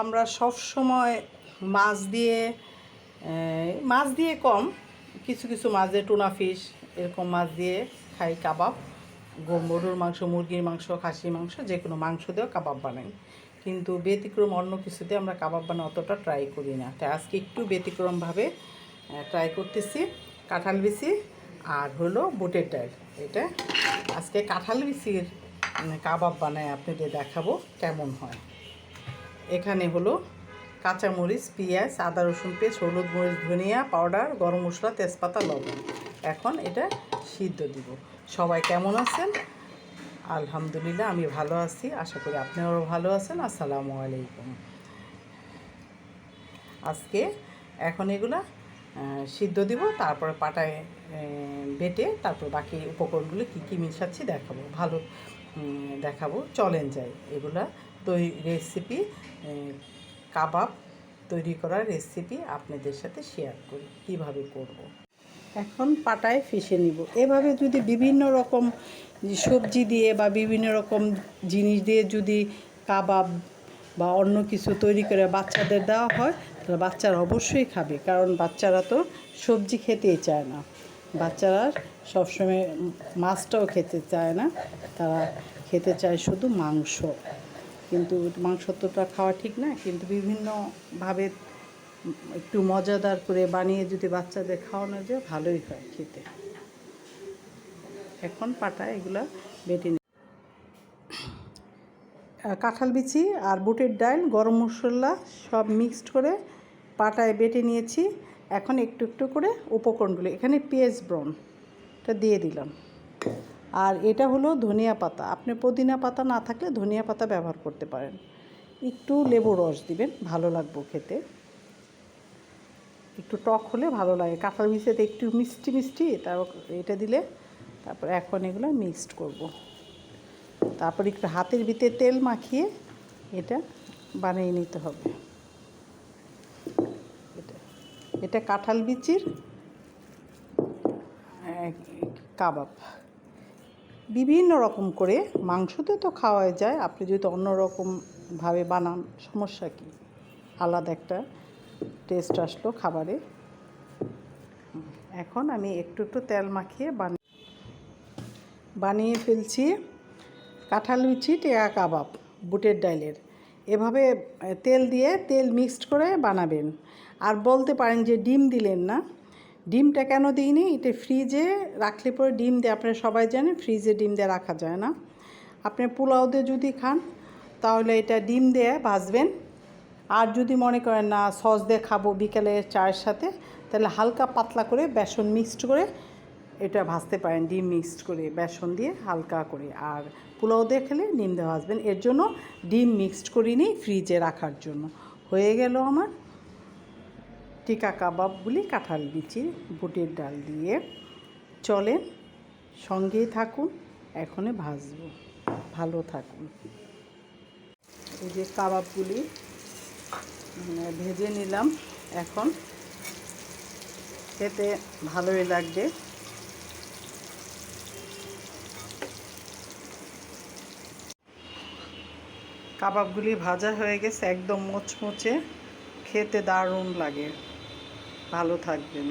আমরা সব সময় মাছ দিয়ে মাছ দিয়ে কম, কিছু কিছু মাছ দিয়ে টুনা ফিশ, এরকম মাছ দিয়ে খাই, কাবাব গরুর মাংস, মুরগির মাংস, খাসির মাংস, যে কোনো মাংস দিয়েও কাবাব বানাই। কিন্তু ব্যতিক্রম অন্য কিছুতে আমরা কাবাব বানাই অতটা ট্রাই করি না। তাই আজকে একটু ব্যতিক্রমভাবে ট্রাই করতেছি কাঁঠাল বিচি আর হলো বুটের ডাল। এটা আজকে কাঁঠাল বিচির কাবাব বানায় আপনাদের দেখাবো কেমন হয়। এখানে হলো কাঁচামরিচ, পেঁয়াজ, আদা, রসুন পেস্ট হলুদ মরিচ, ধনিয়া পাউডার, গরম মশলা, তেজপাতা, লবণ। এখন এটা সিদ্ধ দিব। সবাই কেমন আছেন? আলহামদুলিল্লাহ, আমি ভালো আছি। আশা করি আপনারাও ভালো আছেন। আসসালামু আলাইকুম। আজকে এখন এগুলা সিদ্ধ দিব, তারপরে পাটায় বেটে, তারপর বাকি উপকরণগুলো কী কী মিশাচ্ছি দেখাবো, ভালো দেখাবো। চলেন যাই, এগুলা তৈরি রেসিপি কাবাব তৈরি করার রেসিপি আপনাদের সাথে শেয়ার করি, কীভাবে করব। এখন পাটায় ফেসে নিব। এভাবে যদি বিভিন্ন রকম সবজি দিয়ে বা বিভিন্ন রকম জিনিস দিয়ে যদি কাবাব বা অন্য কিছু তৈরি করে বাচ্চাদের দেওয়া হয়, তাহলে বাচ্চারা অবশ্যই খাবে, কারণ বাচ্চারা তো সবজি খেতেই চায় না। বাচ্চারা সবসময় মাছটাও খেতে চায় না, তারা খেতে চায় শুধু মাংস। কিন্তু মাংস তোটা খাওয়া ঠিক না, কিন্তু বিভিন্নভাবে একটু মজাদার করে বানিয়ে যদি বাচ্চাদের খাওয়ানো যায়, ভালোই হয় খেতে। এখন পাটা এগুলা বেটে কাঁঠাল বিচি আর বুটের ডাল গরম মশলা সব মিক্সড করে পাটায় বেটে নিয়েছি। এখন একটু একটু করে উপকরণগুলো, এখানে পেঁয়াজ ব্রন এটা দিয়ে দিলাম। আর এটা হলো ধনিয়া পাতা। আপনি পুদিনা পাতা না থাকলে ধনিয়া পাতা ব্যবহার করতে পারেন। একটু লেবু রস দিবেন, ভালো লাগবে খেতে। একটু টক হলে ভালো লাগে। কাঁঠাল মিশিয়ে একটু মিষ্টি মিষ্টি তারপর এটা দিলে তারপর এখন এগুলো মিক্সড করব। তারপর একটু হাতের ভিতরে তেল মাখিয়ে এটা বানিয়ে নিতে হবে। এটা এটা কাঁঠাল বিচির কাবাব। বিভিন্ন রকম করে মাংসতে তো খাওয়াই যায়। আপনি যদি অন্য রকমভাবে বানান, সমস্যা কি? আলাদা একটা টেস্ট আসলো খাবারে। এখন আমি একটু একটু তেল মাখিয়ে বানিয়ে বানিয়ে ফেলছি কাঁঠাল লুচি টেয়া কাবাব, বুটের ডালের এভাবে তেল দিয়ে তেল মিক্সড করে বানাবেন। আর বলতে পারেন যে ডিম দিলেন না ডিমটা কেন দিইনি? এটা ফ্রিজে রাখলে পরে ডিম দিয়ে, আপনারা সবাই জানেন ফ্রিজে ডিম দিয়ে রাখা যায় না। আপনি পোলাও দিয়ে যদি খান, তাহলে এটা ডিম দিয়ে ভাজবেন। আর যদি মনে করেন না সস দিয়ে খাব বিকেলে চায়ের সাথে, তাহলে হালকা পাতলা করে বেসন মিক্সড করে এটা ভাজতে পারেন, ডিম মিক্সড করে বেসন দিয়ে হালকা করে। আর পোলাও দিয়ে খেলে ডিম দিয়ে ভাজবেন। এর জন্য ডিম মিক্সড করিনি ফ্রিজে রাখার জন্য। হয়ে গেল আমার টিকা কাবাবগুলি কাঁঠাল বিচি বুটের ডাল দিয়ে চলেন সঙ্গেই থাকুন এখনে ভাজবো। ভালো থাকুন। এই যে কাবাবগুলি উম, ভেজে নিলাম। এখন খেতে ভালোই লাগবে। কাবাবগুলি ভাজা হয়ে গেছে একদম মোচমোচে। খেতে দারুণ লাগে। ভালো থাকবেন।